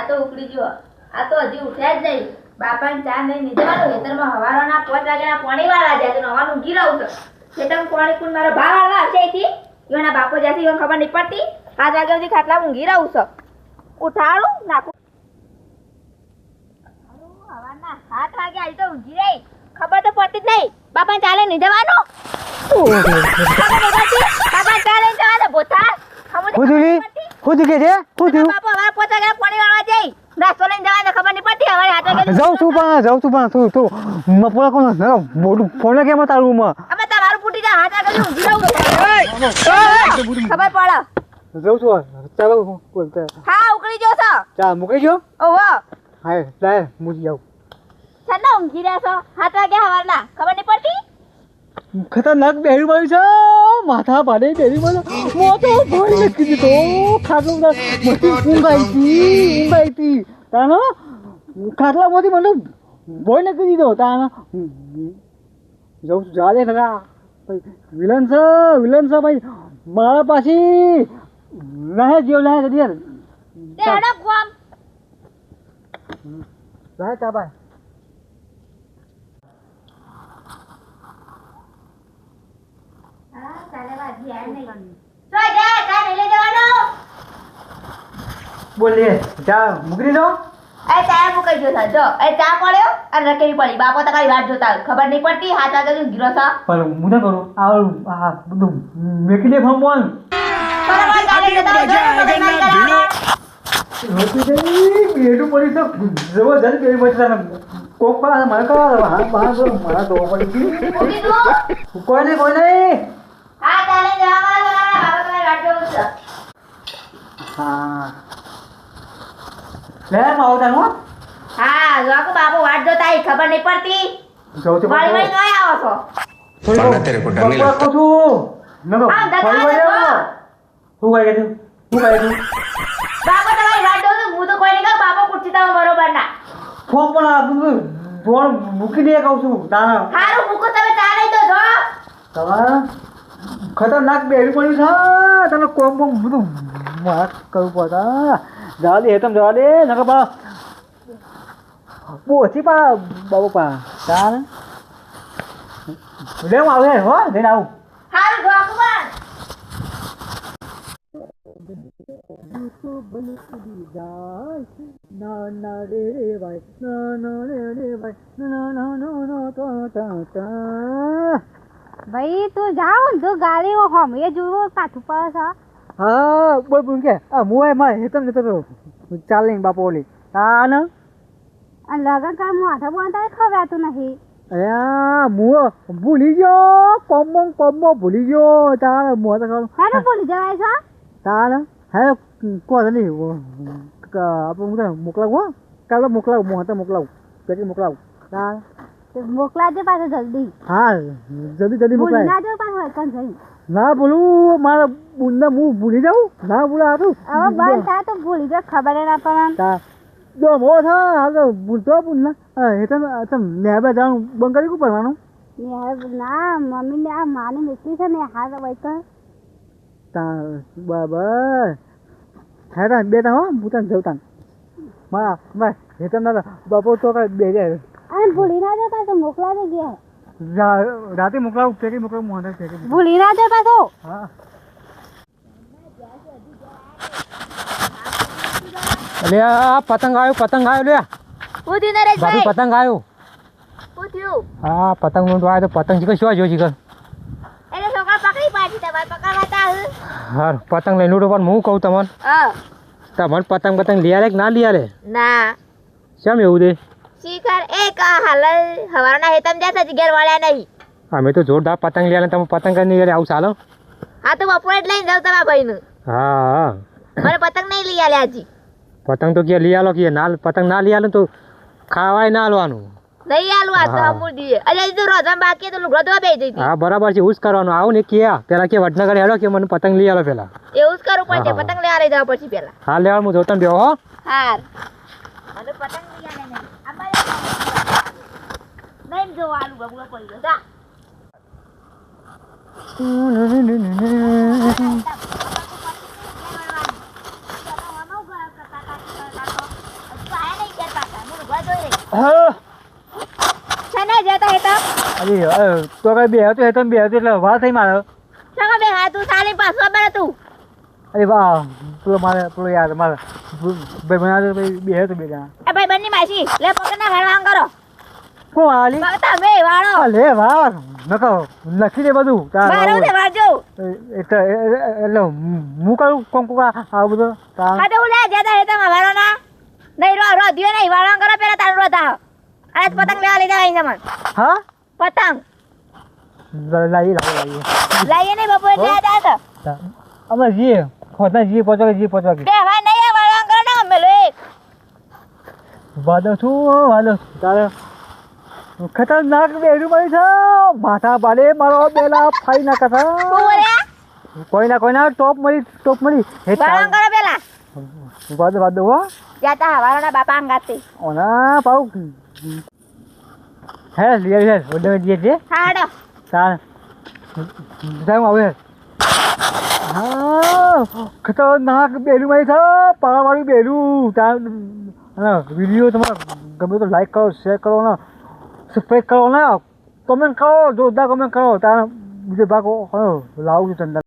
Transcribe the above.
ચા તો ઉકળી ગયો. આ તો હજી ઉઠ્યા જ નહીં. બાપાને ચા નહીં નીધવાનું ખેતરમાં હવારોના પાંચ વાગ્યાના પોણી વાળા જાય તો નવાનું ઊંઘી રહું છું. ખેતરમાં પોણી કુંડ મારો ભાવ વાળવા આવશે અહીંથી. એના બાપો જ્યાંથી એને ખબર નહીં પડતી. પાંચ વાગ્યા સુધી ખાટલા ઊંઘી રહું છું. ઉઠાડું નાખું. હારું, સાત વાગે આવી તો ઊંઘી રહી. ખબર તો પડતી જ નહીં. બાપાને ચાલે નહીં જવાનું. બાપાને ચાલે જવાનું ભૂથા ખબર થયું કે છે? થયું? બાપા હવે પોતા ગયા પાણી વાળવા જઈ? રાસ્તો લઈને જવાને ખબર નહીં પડતી હવે હાથે જાઉં છું પણ જાઉં છું પણ તું તું મપોલા કોણ મોટું ફોન કેમ તારું માં અમે તમારું ફૂટી જા હાથે વાગે ઊંઘી રહું છું. ખબર પડે. જાઉં છું ચાલો બોલતા હા ઉકળી જો છો? ચા મૂકી જો ઓહો. હા લાય મૂકી જાઉં છન્ના ઊંઘી રહ્યા છો? હાથે ગયા હવારના ખબર નહીં પડતી? ખતરનાક બેરી મારી છે માથા પાડે બેરી મારી મોટો ભોય નક્કી દીધો. ખાટલો મસ્તી ઊંઘાઈ હતી ઊંઘાઈ હતી. તાનો ખાટલામાંથી મને ભોય નક્કી દીધો. તાનો જવું જા દે ખરા. ભાઈ વિલન છે વિલન છે ભાઈ. મારા પાછી રહે જેવ રહે યાર. લહે હેડો કોમ રહે તા ભાઈ. તો જા મૂકી દીધો? એ ચા મુકાઈ છે જો. એ ચા પડ્યો અને રકેવી પડી. બાપો તો કઈ વાત જોતા. ખબર નહીં પડતી હાથ વાગે ઊંઘી રહ્યો પણ હું ના કરું. આ આ બધું મેકી દે ફોન બોલ. જતા. બેડું પડી તો જબરજસ્ત બેડ પડી તને કોક પાસે મને કહો હા બહાર મારા તો પડી ઊંઘી કોઈ નહીં કોઈ નહીં. હા ચાલે જવા મારા મારા બાબા છું. હા. લે માવતા હું. હા જોકો બાબો વાટ જોતા એ ખબર આવો છો. થોડી વાર તેરે હું તો કોઈ નહીં કહું કુર્ચી તમે બરોબર ના પણ ફોન મૂકી દે કહું છું તારા. હારું તમે તારે તો જો. ખતરનાક બેડી પડ્યું છે તને કોમ કોમ બધું માર કરવું પડે જવા દે તમે જવા દે નકર પા પોચી પા બાબુ પા તાર લે હું આવે હો જઈને આવું હારું જો આખું બંધ ના ના રે રે ભાઈ ના ના રે રે ભાઈ ના ના ના ના તા તા તા ભાઈ તું જાવ ને તું ગાડી હમ એ જોવો કાઠું છે હા બોલ બોલ કે આ મુવાયમાં હેતમ ને તો ચાલે બાપો ઓલી. હા ને અને લગન કામ મોઢા બોલતા ખવડાતું નહીં. અયા મુઓ ભૂલી ગયો પમ્મો કોમો ભૂલી ગયો તાર મુઓ તો ખાવ હેડો ભૂલી જવાય છે તાર હે કો નહીં આપણે મોકલાવું હા? કાલે મોકલાવું તો મોકલાવું પેટી મોકલાવું. તાર મોકલાજે પાછો જલ્દી. હા જલ્દી જલ્દી ભૂલી મોકલાય. ના જો પાછો એકન જઈ ના બોલું મારા બુંદા હું ભૂલી જાઉં? ના બોલા હતું હવે બંધ થાય તો ભૂલી જાય ખબર ના પડે. જો મો થા તો ભૂલતો બુંદા હા એ તો તમ નેબે જવાનું બંધ કરી કુ પડવાનું ને ના મમ્મી ને આ માની મિસ્ટી છે ને હાથ વૈકન તા. બરાબર હે તા બે તા હો હું તને જવતા મા મા એ તો ના બપોર તો બે જાય. અને ભૂલી ના જાય પાછો મોકલાજે ગયા રાતે મોકલાવું પેટી મોકલા મોહન પેટી ભૂલી ના જાય પાછો. હા. અલે આ પતંગ આવ્યો પતંગ આવ્યો લે. ઉધી થયું નરેશભાઈ. ભાભી પતંગ આવ્યો. હું હા પતંગનું આવ્યો તો પતંગ જીકો શું જો શીખર એટલે સોકા પકડી પાડી તમાર પકડવા તા હું પતંગ લઈને ઉડો પણ હું કહું તમને હા. તમને પતંગ પતંગ લઈ આલે કે ના લઈ આલે ના. કેમ એવું દે શિખર એક હાલ હવારના હેતમ જતા જગ્યાએ વાળ્યા નહીં. અમે તો જોરદાર પતંગ લઈ તમે પતંગ નહીં આવું ચાલો. હા તો બપોરે જ લઈને જાવ તમારા ભાઈનું. હા મને પતંગ નહીં લઈ આલ્યા હજી પતંગ તો કે લઈ આલો કે ના પતંગ ના લઈ આલો તો ખાવાય ના આલવાનું. નહીં આલું આ તો હા. દીએ. અરે તો રોજા બાકી તો લુગડો તો બેસી હતી. હા બરાબર છે જ કરવાનું. આવું ને કે પેલા કે વડનગર હેડો કે મને પતંગ લઈ આલો પેલા. એવું જ કરવું પડશે પતંગ લઈ આવી જવા પછી પેલા હા લેવા હું જોતા બેહો હો. હાર મને પતંગ લઈ આલે નહીં અમારે નહીં જો આલુ બબુલો પડી ગયો જા જોઈ રહી હા. શેને જતા અરે અ, તો કઈ બે હતો તો હતો એટલે વાર થઈ મારે શા બે હા તું સાલી પાછો ખબર તું અરે વાહ પેલો મારે પેલો યાર મારે ભાઈ બનાવતો ભાઈ બે હતું બે જણા ભાઈ બંની માસી લે પકડના વાળવા કરો કોણ આલી બગતા બે વાળો. લે વાર નકો લખી દે બધું. તાર મારો આવું. તે એટલે એટલે હું કરું કોમ કોકા આ બધો? તાર હા તો હું લે જતા હેતા માં વાળો ના નહીં રો રો દિયો નહીં વાળો કરો પેલા તારું રોતા અરે પતંગ લેવા લીધા અહીં જમણ હા? પતંગ. લાવી લાવી લાવીએ નહીં બપોરે એટલે આ તો. અમે જીએ. ખોતા જીએ પહોંચો કે જીએ પહોંચો કે. ભાઈ નહીં આ વાળવા કરો ને અમે લો એક વાદો છું વાદો તારે ખતરનાક બેરું મળી છે. માથા પાડે મારો બેલા ફાઈ ના કથા કોઈ ના કોઈ ના ટોપ મળી ટોપ મળી. હે કરો પેલા વાદ વાદ હો. જાતા વાળાના બાપા અંગાતી ઓના પાઉ. હે લિયર હે ઓડે દે દે હાડો. તાર. જાઉં આવે ખતરનાક બેલું મળી છે. પાવાવાળું બેલું. અને વીડિયો તમારે ગમે તો લાઈક કરો શેર કરો ને સબસ્ક્રાઈબ કરો ને કમેન્ટ કરો જોરદાર કમેન્ટ કરો તાર બીજો ભાગ લાવું છું ચંદા